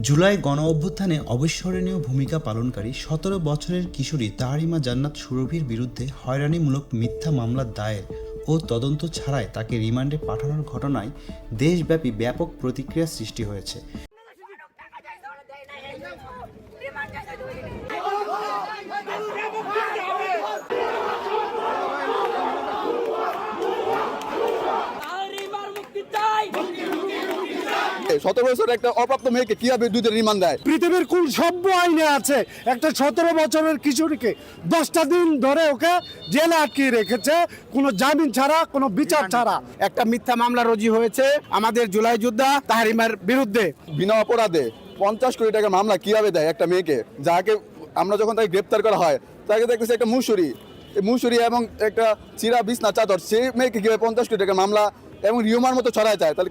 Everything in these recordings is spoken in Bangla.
জুলাই গণ অভ্যুত্থানে অবিস্মরণীয় ভূমিকা পালনকারী সতেরো বছরের কিশোরী তাহারিমা জান্নাত সুরভির বিরুদ্ধে হয়রানিমূলক মিথ্যা মামলা দায়ের ও তদন্ত ছাড়াই তাকে রিমান্ডে পাঠানোর ঘটনায় দেশব্যাপী ব্যাপক প্রতিক্রিয়া সৃষ্টি হয়েছে তারিমার মুক্তি চাই সতেরো বছর একটা অপ্রাপ্ত মেয়েকে কীভাবে দুধের রিমান্ড দেয়? পৃথিবীর কোন সভ্য আইনে আছে। একটা সতেরো বছরের কিশোরীকে দশটা দিন ধরে ওকে জেলে আটকিয়ে রেখেছে। কোনো জামিন ছাড়া কোনো বিচার ছাড়া। একটা মিথ্যা মামলা রুজু হয়েছে আমাদের জুলাই যোদ্ধা তাহারিমার বিরুদ্ধে। বিনা অপরাধে পঞ্চাশ কোটি টাকার মামলা কীভাবে দেয় একটা মেয়েকে? যাকে আমরা যখন তাকে গ্রেপ্তার করা হয় তাকে দেখতেছি একটা মুসুরি। মুসুরি এবং একটা চিরা বিছনা চাদর সেই মেয়েকে কীভাবে পঞ্চাশ কোটি টাকার মামলা এবং রিওমার মতো ছড়ায় যায়। তাহলে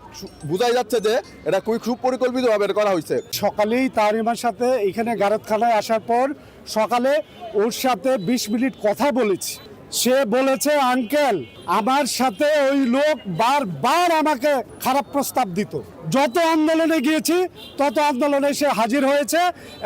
বোঝাই যাচ্ছে যে এটা খুবই সুপরিকল্পিতভাবে এটা করা হয়েছে। সকালেই তারিমার সাথে এখানে গারদখানায় আসার পর সকালে ওর সাথে বিশ মিনিট কথা বলেছি। সে বলেছে, আঙ্কেল, আমার সাথে ওই লোক বারবার আমাকে খারাপ প্রস্তাব দিত। যত আন্দোলনে গিয়েছি তত আন্দোলনে সে হাজির হয়েছে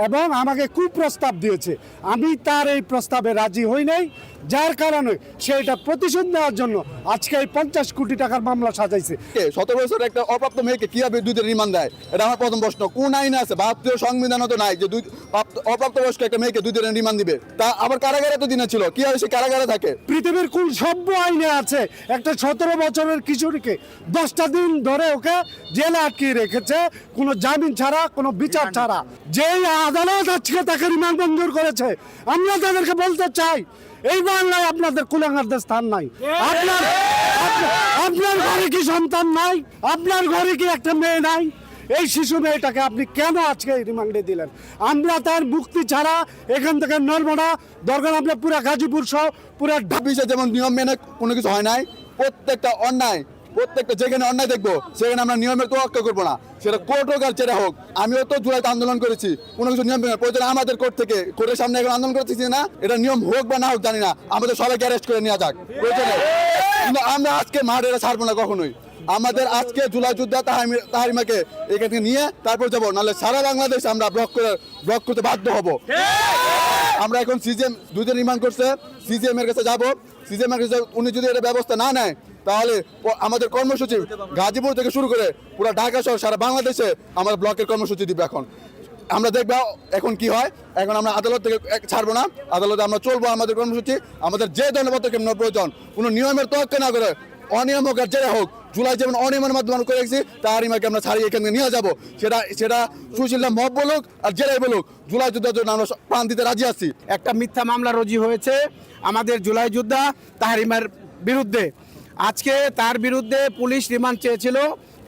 এবং আমাকে কুপ্রস্তাব দিয়েছে। আমি তার এই প্রস্তাবে রাজি হই নাই যার কারণে সে এটা প্রতিশোধ নেওয়ার জন্য আজকে এই পঞ্চাশ কোটি টাকার মামলা সাজাইছে। সতেরো বছর একটা অপ্রাপ্ত মেয়েকে কীভাবে দুধের রিমান্ড দেয়? এটা আমার প্রথম প্রশ্ন। কোন আইনে আছে? ভারতীয় সংবিধানও তো নাই যে দুই প্রাপ্ত- অপ্রাপ্তবয়স্ক একটা মেয়েকে দুধের রিমান্ড দিবে। তা আবার কারাগারে তো দিনে ছিল। কীভাবে সে কারাগারে থাকে? পৃথিবীর কোন সভ্য আইনে আছে একটা সতেরো বছরের কিশোরীকে দশটা দিন ধরে ওকে জেলে আটকিয়ে রেখেছে। কোনো জামিন ছাড়া, কোনো বিচার ছাড়া। যেই আদালত আজকে তাকে রিমান্ড মঞ্জুর করেছে আমরা তাদেরকে বলতে চাই, এই বাংলায় আপনাদের কুলাঙ্গারদের স্থান নাই। আপনার আপনার ঘরে কি সন্তান নাই? আপনার ঘরে কি একটা মেয়ে নাই? এই শিশু মেয়েটাকে আপনি কেন আজকে রিমান্ডে দিলেন? আমরা তার মুক্তি ছাড়া এখান থেকে নড়বো না। দরকার আমরা পুরা গাজীপুর সহ পুরা অফিসে যেমন নিয়ম মেনে কোনো কিছু হয় নাই, প্রত্যেকটা অন্যায় প্রত্যেকটা যেখানে অন্যায় দেখব, সেখানে আমরা নিয়মের তোয়াক্কা করব না। সেটা কোর্ট হোক আর যেটা হোক, আমিও তো জুলাইতে আন্দোলন করেছি, কোনো কিছু নিয়ম প্রয়োজন আমাদের কোর্ট থেকে কোর্টের সামনে এখন আন্দোলন করতেছি না, এটা নিয়ম হোক বা না হোক, জানি না। আমাদের সবাইকে অ্যারেস্ট করে নেওয়া যাক। প্রয়োজনে। কিন্তু আমরা আজকে মাঠ এটা ছাড়বো না কখনোই। আমাদের আজকে জুলাই যোদ্ধা তাহারিমা- তাহারিমাকে এখান থেকে নিয়ে তারপর যাব, নাহলে সারা বাংলাদেশ আমরা ব্লক করে ব্লক করতে বাধ্য হব। আমরা এখন সিজিএম দুদিন রিমান্ড করছে সিজিএম এর কাছে যাব। সিজিএম এর কাছে উনি যদি এটা ব্যবস্থা না নেয় তাহলে আমাদের কর্মসূচি গাজীপুর থেকে শুরু করে পুরো ঢাকা সহ সারা বাংলাদেশে আমাদের ব্লকের কর্মসূচি দিবে এখন। আমরা দেখব এখন কি হয়। এখন আমরা আদালত থেকে ছাড়বো না। আদালতে আমরা চলবো আমাদের কর্মসূচি। আমাদের যে ধরনের পদক্ষেপ নেওয়া প্রয়োজন কোনো নিয়মের তোয়াক্কা না করে অনিয়ম হোক আর যেটা হোক জুলাই যেমন অনিয়মের মাধ্যমে আমরা করে রেখেছি তাহারিমাকে আমরা ছাড়িয়ে এখান থেকে নিয়ে যাব। সেটা সেটা সুশীলরা মব বলুক আর যেটাই বলুক জুলাই যুদ্ধের জন্য আমরা প্রাণ দিতে রাজি আছি। একটা মিথ্যা মামলা রুজু হয়েছে আমাদের জুলাই যোদ্ধা তাহারিমার বিরুদ্ধে। আজকে তার বিরুদ্ধে পুলিশ রিমান্ড চেয়েছিল।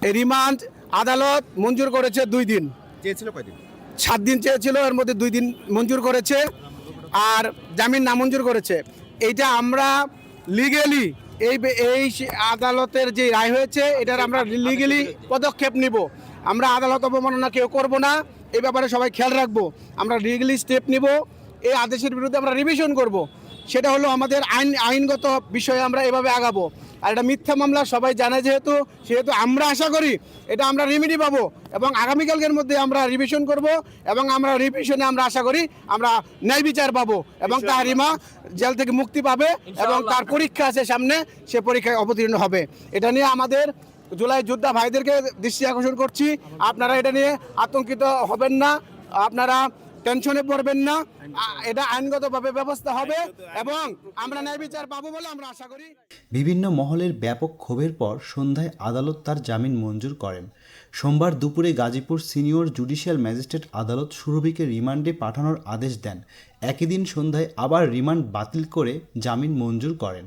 এই রিমান্ড আদালত মঞ্জুর করেছে দুই দিন। চেয়েছিল কয়দিন? সাত দিন চেয়েছিল এর মধ্যে দুই দিন মঞ্জুর করেছে। আর জামিন নামঞ্জুর করেছে। এইটা আমরা লিগেলি এই এই আদালতের যে রায় হয়েছে এটার আমরা লিগেলি পদক্ষেপ নিব। আমরা আদালত অবমাননা কেউ করব না এই ব্যাপারে সবাই খেয়াল রাখব। আমরা লিগেলি স্টেপ নিব এই আদেশের বিরুদ্ধে আমরা রিভিশন করব। সেটা হলো আমাদের আইন আইনগত বিষয়ে আমরা এভাবে আগাবো। আর এটা মিথ্যা মামলা সবাই জানে যেহেতু সেহেতু আমরা আশা করি এটা আমরা রেমেডি পাবো এবং আগামীকালকের মধ্যে আমরা রিভিশন করব এবং আমরা রিভিশনে আমরা আশা করি আমরা ন্যায় বিচার পাবো এবং তার তাহারিমা জেল থেকে মুক্তি পাবে এবং তার পরীক্ষা আছে সামনে সে পরীক্ষায় অবতীর্ণ হবে। এটা নিয়ে আমাদের জুলাই যোদ্ধা ভাইদেরকে দৃষ্টি আকর্ষণ করছি। আপনারা এটা নিয়ে আতঙ্কিত হবেন না। আপনারা টেনশনে পড়বেন না। এটা আইনগতভাবে ব্যবস্থা হবে এবং আমরা ন্যায় বিচার পাবো বলে আমরা আশা করি। বিভিন্ন মহলের ব্যাপক ক্ষোভের পর সন্ধ্যায় আদালত তার জামিন মঞ্জুর করেন। সোমবার দুপুরে গাজীপুর সিনিয়র জুডিশিয়াল ম্যাজিস্ট্রেট আদালত সুরভিকে রিমান্ডে পাঠানোর আদেশ দেন। একই দিন সন্ধ্যায় আবার রিমান্ড বাতিল করে জামিন মঞ্জুর করেন।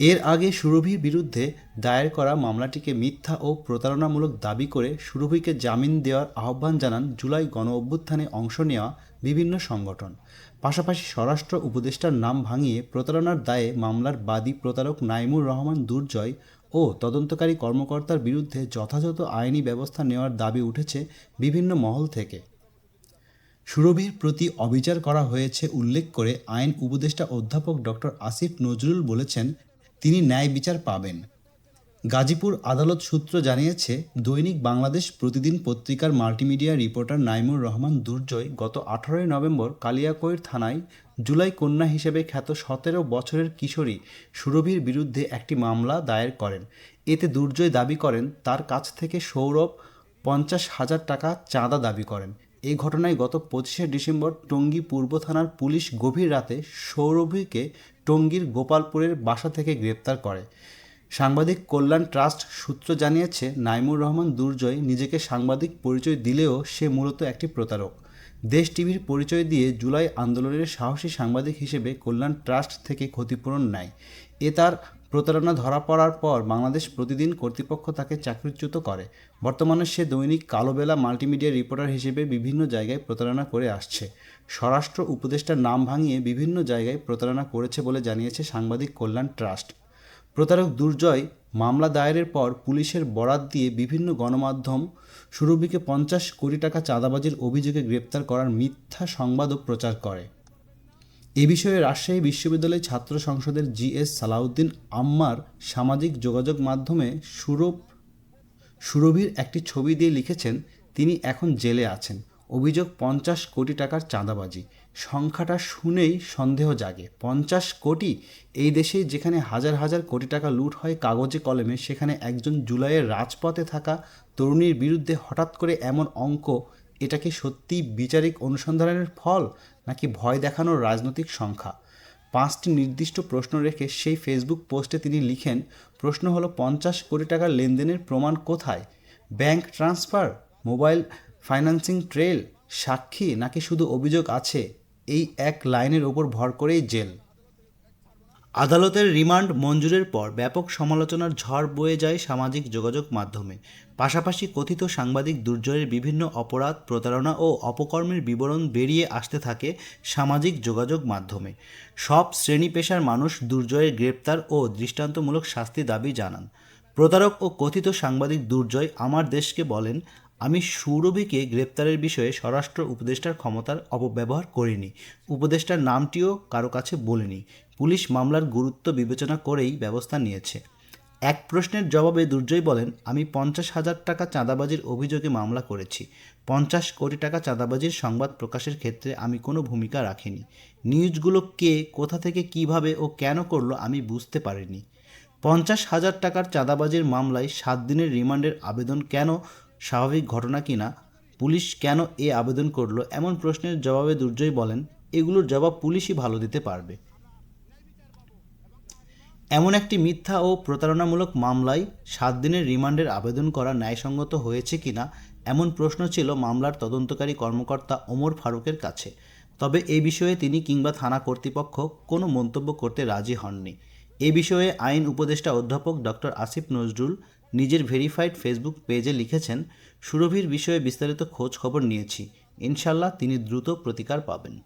এর আগে সুরভির বিরুদ্ধে দায়ের করা মামলাটিকে মিথ্যা ও প্রতারণামূলক দাবি করে সুরভিকে জামিন দেওয়ার আহ্বান জানান জুলাই গণ অভ্যুত্থানে অংশ নেওয়া বিভিন্ন সংগঠন। পাশাপাশি স্বরাষ্ট্র উপদেষ্টার নাম ভাঙিয়ে প্রতারণার দায়ে মামলার বাদী প্রতারক নাইমুর রহমান দুর্জয় ও তদন্তকারী কর্মকর্তার বিরুদ্ধে যথাযথ আইনি ব্যবস্থা নেওয়ার দাবি উঠেছে বিভিন্ন মহল থেকে। সুরভির প্রতি অবিচার করা হয়েছে উল্লেখ করে আইন উপদেষ্টা অধ্যাপক ডক্টর আসিফ নজরুল বলেছেন তিনি ন্যায় বিচার পাবেন। গাজীপুর আদালত সূত্র জানিয়েছে, দৈনিক বাংলাদেশ প্রতিদিন পত্রিকার মাল্টিমিডিয়া রিপোর্টার নাইমুর রহমান দুর্জয় গত আঠারোই নভেম্বর কালিয়াকৈর থানায় জুলাই কন্যা হিসেবে খ্যাত সতেরো বছরের কিশোরী সুরভির বিরুদ্ধে একটি মামলা দায়ের করেন। এতে দুর্জয় দাবি করেন, তার কাছ থেকে সৌরভ পঞ্চাশ হাজার টাকা চাঁদা দাবি করেন। এ ঘটনায় গত পঁচিশে ডিসেম্বর টঙ্গী পূর্ব থানার পুলিশ গভীর রাতে সৌরভীকে টঙ্গীর গোপালপুরের বাসা থেকে গ্রেপ্তার করে। সাংবাদিক কল্যাণ ট্রাস্ট সূত্র জানিয়েছে, নাইমুর রহমান দুর্জয় নিজেকে সাংবাদিক পরিচয় দিলেও সে মূলত একটি প্রতারক। দেশ টিভির পরিচয় দিয়ে জুলাই আন্দোলনের সাহসী সাংবাদিক হিসেবে কল্যাণ ট্রাস্ট থেকে ক্ষতিপূরণ নেয়। এ তার প্রতারণা ধরা পড়ার পর বাংলাদেশ প্রতিদিন কর্তৃপক্ষ তাকে চাকরিচ্যুত করে। বর্তমানে সে দৈনিক কালোবেলা মাল্টিমিডিয়া রিপোর্টার হিসেবে বিভিন্ন জায়গায় প্রতারণা করে আসছে। স্বরাষ্ট্র উপদেষ্টার নাম ভাঙিয়ে বিভিন্ন জায়গায় প্রতারণা করেছে বলে জানিয়েছে সাংবাদিক কল্যাণ ট্রাস্ট। প্রতারক দুর্জয় মামলা দায়েরের পর পুলিশের বরাত দিয়ে বিভিন্ন গণমাধ্যম সুরভিকে পঞ্চাশ কোটি টাকা চাঁদাবাজির অভিযোগে গ্রেপ্তার করার মিথ্যা সংবাদও প্রচার করে। এ বিষয়ে রাজশাহী বিশ্ববিদ্যালয় ছাত্র সংসদের জি এস সালাউদ্দিন আম্মার সামাজিক যোগাযোগ মাধ্যমে সুরভ, সুরভির একটি ছবি দিয়ে লিখেছেন, তিনি এখন জেলে আছেন। অভিযোগ পঞ্চাশ কোটি টাকার চাঁদাবাজি। সংখ্যাটা শুনেই সন্দেহ জাগে। পঞ্চাশ কোটি? এই দেশে যেখানে হাজার হাজার কোটি টাকা লুট হয় কাগজে কলমে, সেখানে একজন জুলাইয়ের রাজপথে থাকা তরুণীর বিরুদ্ধে হঠাৎ করে এমন অঙ্ক এটা কি সত্যিই বিচারিক অনুসন্ধানের ফল নাকি ভয় দেখানোর রাজনৈতিক সংখ্যা? পাঁচটি নির্দিষ্ট প্রশ্ন রেখে সেই ফেসবুক পোস্টে তিনি লিখেন, প্রশ্ন হলো পঞ্চাশ কোটি টাকার লেনদেনের প্রমাণ কোথায়? Bank transfer, mobile financing trail, সাক্ষী নাকি শুধু অভিযোগ আছে? এই এক লাইনের ওপর ভর করেই জেল। আদালতের রিমান্ড মঞ্জুরের পর ব্যাপক সমালোচনার ঝড় বয়ে যায় সামাজিক যোগাযোগ মাধ্যমে। পাশাপাশি কথিত সাংবাদিক দুর্জয়ের বিভিন্ন অপরাধ, প্রতারণা ও অপকর্মের বিবরণ বেরিয়ে আসতে থাকে সামাজিক যোগাযোগ মাধ্যমে। সব শ্রেণি পেশার মানুষ দুর্জয়ের গ্রেপ্তার ও দৃষ্টান্তমূলক শাস্তি দাবি জানান। প্রতারক ও কথিত সাংবাদিক দুর্জয় আমার দেশকে বলেন আমি সৌরভীকে গ্রেপ্তারের বিষয়ে স্বরাষ্ট্র উপদেষ্টার ক্ষমতার অপব্যবহার করিনি। উপদেষ্টার নামটিও কারও কাছে বলিনি। পুলিশ মামলার গুরুত্ব বিবেচনা করেই ব্যবস্থা নিয়েছে। এক প্রশ্নের জবাবে দুর্জয় বলেন, আমি পঞ্চাশ হাজার টাকা চাঁদাবাজির অভিযোগে মামলা করেছি। পঞ্চাশ কোটি টাকা চাঁদাবাজির সংবাদ প্রকাশের ক্ষেত্রে আমি কোনো ভূমিকা রাখিনি। নিউজগুলো কে, কোথা থেকে কীভাবে ও কেন করল আমি বুঝতে পারিনি। পঞ্চাশ হাজার টাকার চাঁদাবাজির মামলায় সাত দিনের রিমান্ডের আবেদন কেন স্বাভাবিক ঘটনা কিনা পুলিশ কেন এ আবেদন করল, এমন প্রশ্নের জবাবে দুর্জয় বলেন, এগুলোর জবাব পুলিশই ভালো দিতে পারবে। এমন একটি মিথ্যা ও প্রতারণামূলক মামলায় সাত দিনের রিমান্ডের আবেদন করা ন্যায়সঙ্গত হয়েছে কিনা এমন প্রশ্ন ছিল মামলার তদন্তকারী কর্মকর্তা ওমর ফারুকের কাছে। তবে এ বিষয়ে তিনি কিংবা থানা কর্তৃপক্ষ কোনো মন্তব্য করতে রাজি হননি। এ বিষয়ে আইন উপদেষ্টা অধ্যাপক ডক্টর আসিফ নজরুল নিজের ভেরিফাইড ফেসবুক পেজে লিখেছেন, সুরভির বিষয়ে বিস্তারিত খোঁজ খবর নিয়েছি। ইনশাল্লাহ তিনি দ্রুত প্রতিকার পাবেন।